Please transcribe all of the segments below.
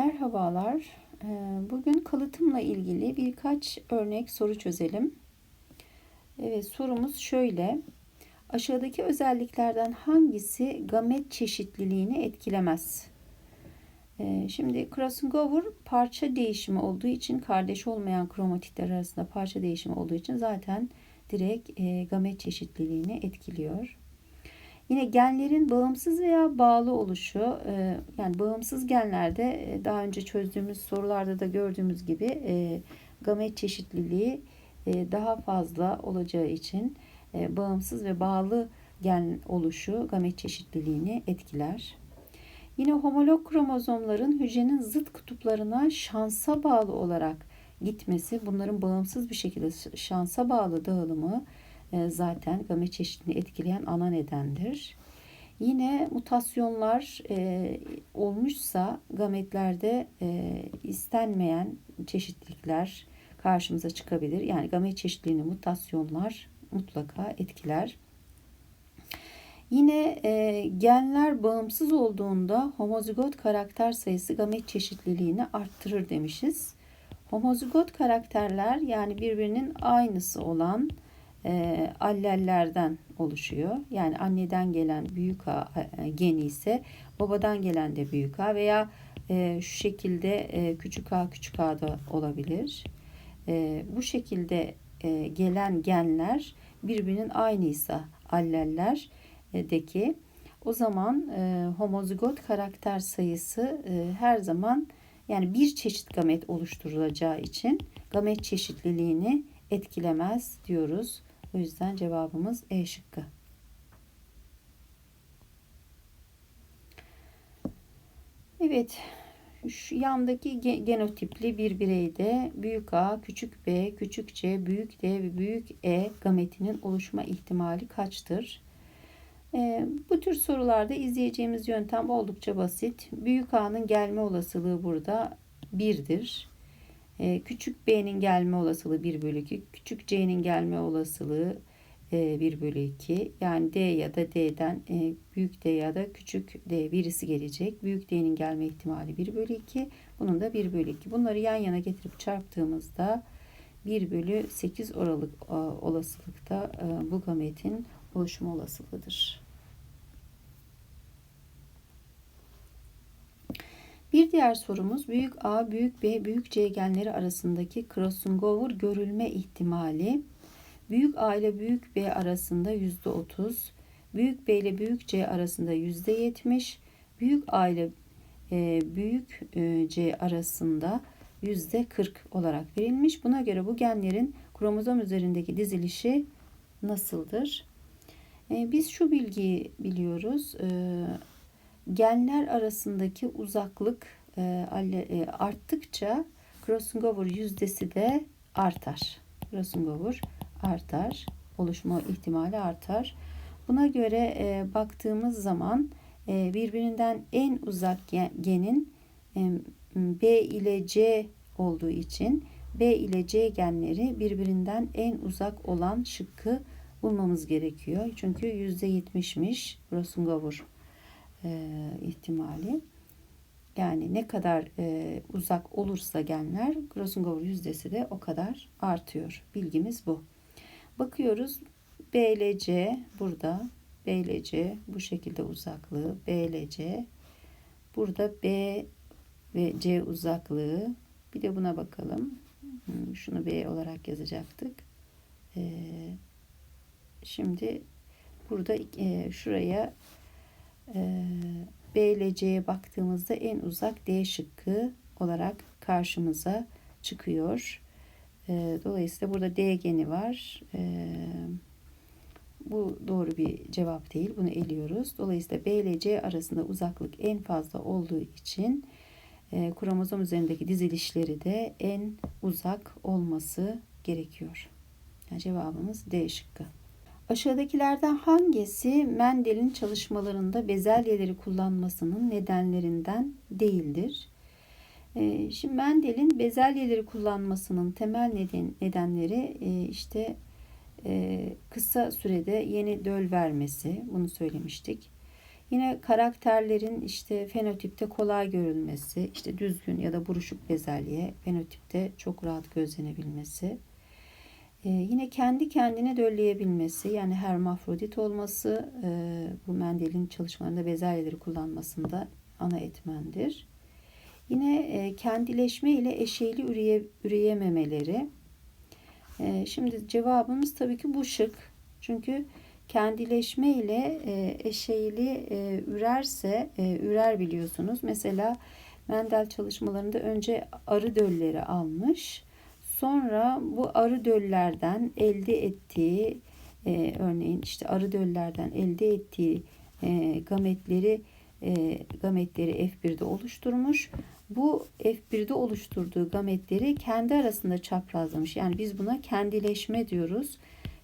Merhabalar. Ee, Bugün kalıtımla ilgili birkaç örnek soru çözelim. Evet sorumuz şöyle. Aşağıdaki özelliklerden hangisi gamet çeşitliliğini etkilemez? Ee, Şimdi crossover parça değişimi olduğu için kardeş olmayan kromatitler arasında parça değişimi olduğu için zaten direkt e, gamet çeşitliliğini etkiliyor. Yine genlerin bağımsız veya bağlı oluşu e, yani bağımsız genlerde e, daha önce çözdüğümüz sorularda da gördüğümüz gibi e, gamet çeşitliliği daha fazla olacağı için bağımsız ve bağlı gen oluşu gamet çeşitliliğini etkiler. Yine homolog kromozomların hücrenin zıt kutuplarına şansa bağlı olarak gitmesi, bunların bağımsız bir şekilde şansa bağlı dağılımı zaten gamet çeşitliliğini etkileyen ana nedendir. Yine mutasyonlar e, olmuşsa gametlerde e, istenmeyen çeşitlilikler karşımıza çıkabilir. Yani gamet çeşitliliğini mutasyonlar mutlaka etkiler. Yine e, genler bağımsız olduğunda homozigot karakter sayısı gamet çeşitliliğini arttırır demişiz. Homozigot karakterler yani birbirinin aynısı olan e, allellerden oluşuyor. Yani anneden gelen büyük A e, geni ise babadan gelen de büyük A veya e, şu şekilde e, küçük A küçük A da olabilir. E, bu şekilde e, gelen genler birbirinin aynıysa allellerdeki o zaman e, homozigot karakter sayısı e, her zaman yani bir çeşit gamet oluşturulacağı için gamet çeşitliliğini etkilemez diyoruz. O yüzden cevabımız E şıkkı. Evet, şu yandaki genotipli bir bireyde büyük A, küçük B, küçük C, büyük D ve büyük E gametinin oluşma ihtimali kaçtır? E, bu tür sorularda izleyeceğimiz yöntem oldukça basit. Büyük A'nın gelme olasılığı burada 1'dir. Ee, küçük b'nin gelme olasılığı 1 bölü 2. Küçük c'nin gelme olasılığı 1 e, bölü 2. Yani d ya da d'den e, büyük d ya da küçük d birisi gelecek. Büyük d'nin gelme ihtimali 1 bölü 2. Bunun da 1 bölü 2. Bunları yan yana getirip çarptığımızda 1 bölü 8 oralık olasılıkta e, bu gametin oluşma olasılığıdır. Bir diğer sorumuz büyük A, büyük B, büyük C genleri arasındaki crossover görülme ihtimali. Büyük A ile büyük B arasında %30, büyük B ile büyük C arasında %70, büyük A ile e, büyük e, C arasında %40 olarak verilmiş. Buna göre bu genlerin kromozom üzerindeki dizilişi nasıldır? E, biz şu bilgiyi biliyoruz. Genler arasındaki uzaklık e, e, arttıkça crossover yüzdesi de artar. Crossover artar. Oluşma ihtimali artar. Buna göre e, baktığımız zaman birbirinden en uzak genin B ile C olduğu için B ile C genleri birbirinden en uzak olan şıkkı bulmamız gerekiyor. Çünkü %70'miş crossover e, ihtimali. Yani ne kadar e, uzak olursa genler crossover yüzdesi de o kadar artıyor. Bilgimiz bu. Bakıyoruz B ile C burada. B ile C bu şekilde uzaklığı. B ile C. Burada B ve C uzaklığı. Bir de buna bakalım. Hmm, şunu B olarak yazacaktık. Ee, şimdi burada e, şuraya ee, B ile C'ye baktığımızda en uzak D şıkkı olarak karşımıza çıkıyor. Ee, dolayısıyla burada D geni var. Ee, bu doğru bir cevap değil. Bunu eliyoruz. Dolayısıyla B ile C arasında uzaklık en fazla olduğu için e, kromozom üzerindeki dizilişleri de en uzak olması gerekiyor. Yani cevabımız D şıkkı. Aşağıdakilerden hangisi Mendel'in çalışmalarında bezelyeleri kullanmasının nedenlerinden değildir? Ee, şimdi Mendel'in bezelyeleri kullanmasının temel neden, nedenleri e, işte e, kısa sürede yeni döl vermesi. Bunu söylemiştik. Yine karakterlerin işte fenotipte kolay görülmesi, işte düzgün ya da buruşuk bezelye fenotipte çok rahat gözlenebilmesi. Ee, yine kendi kendine dölleyebilmesi yani hermafrodit olması e, bu Mendel'in çalışmalarında bezelyeleri kullanmasında ana etmendir. Yine e, kendileşme ile eşeyli üreye, üreyememeleri. E, şimdi cevabımız tabii ki bu şık. Çünkü kendileşme ile e, eşeyli e, ürerse e, ürer biliyorsunuz. Mesela Mendel çalışmalarında önce arı dölleri almış. Sonra bu arı döllerden elde ettiği e, örneğin işte arı döllerden elde ettiği e, gametleri e, gametleri F1'de oluşturmuş. Bu F1'de oluşturduğu gametleri kendi arasında çaprazlamış. Yani biz buna kendileşme diyoruz.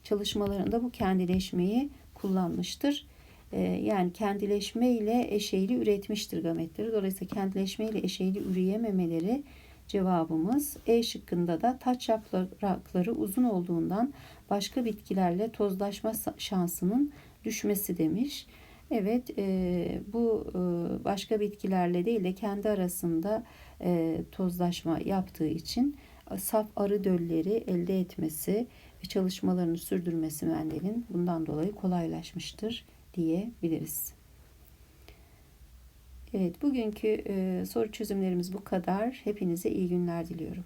Çalışmalarında bu kendileşmeyi kullanmıştır. E, yani kendileşme ile eşeyli üretmiştir gametleri. Dolayısıyla kendileşme ile eşeyli üreyememeleri cevabımız E şıkkında da taç yaprakları uzun olduğundan başka bitkilerle tozlaşma şansının düşmesi demiş. Evet e, bu e, başka bitkilerle değil de kendi arasında e, tozlaşma yaptığı için saf arı dölleri elde etmesi ve çalışmalarını sürdürmesi Mendel'in bundan dolayı kolaylaşmıştır diyebiliriz. Evet bugünkü soru çözümlerimiz bu kadar. Hepinize iyi günler diliyorum.